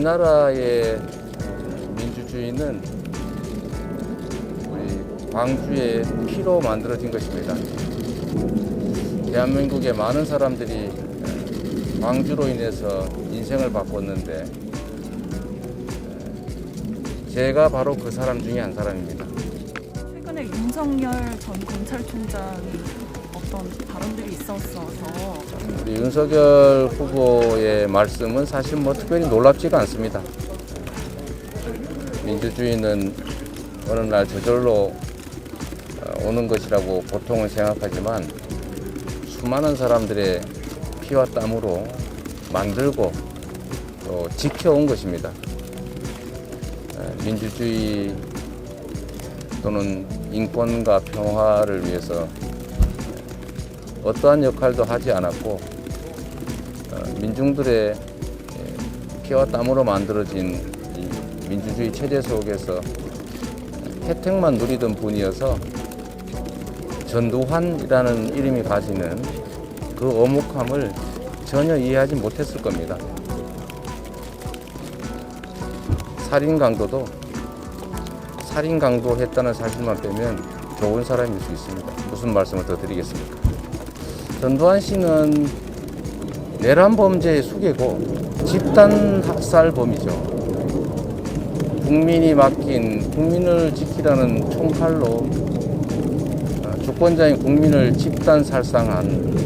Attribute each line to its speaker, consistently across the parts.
Speaker 1: 이 나라의 민주주의는 우리 광주의 피로 만들어진 것입니다. 대한민국의 많은 사람들이 광주로 인해서 인생을 바꿨는데 제가 바로 그 사람 중에 한 사람입니다.
Speaker 2: 최근에 윤석열 전 검찰총장이 어떤 발언들이 있었어서
Speaker 1: 우리 윤석열 후보의 말씀은 사실 뭐 특별히 놀랍지가 않습니다. 민주주의는 어느 날 저절로 어, 오는 것이라고 보통은 생각하지만 수많은 사람들의 피와 땀으로 만들고 또 지켜온 것입니다. 어, 민주주의 또는 인권과 평화를 위해서 어떠한 역할도 하지 않았고 어, 민중들의 예, 피와 땀으로 만들어진 이 민주주의 체제 속에서 혜택만 누리던 분이어서 전두환이라는 이름이 가지는 그 어묵함을 전혀 이해하지 못했을 겁니다. 살인 강도도 살인 강도 했다는 사실만 빼면 좋은 사람일 수 있습니다. 무슨 말씀을 더 드리겠습니까? 전두환 씨는 내란 범죄의 수괴고 집단 학살범이죠. 국민이 맡긴 국민을 지키라는 총칼로 어, 주권자인 국민을 집단 살상한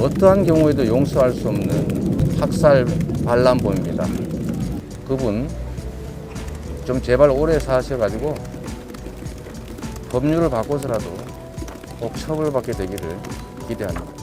Speaker 1: 어떠한 경우에도 용서할 수 없는 학살 반란범입니다. 그분 좀 제발 오래 사셔가지고 법률을 바꿔서라도 꼭 처벌받게 되기를 기대합니다.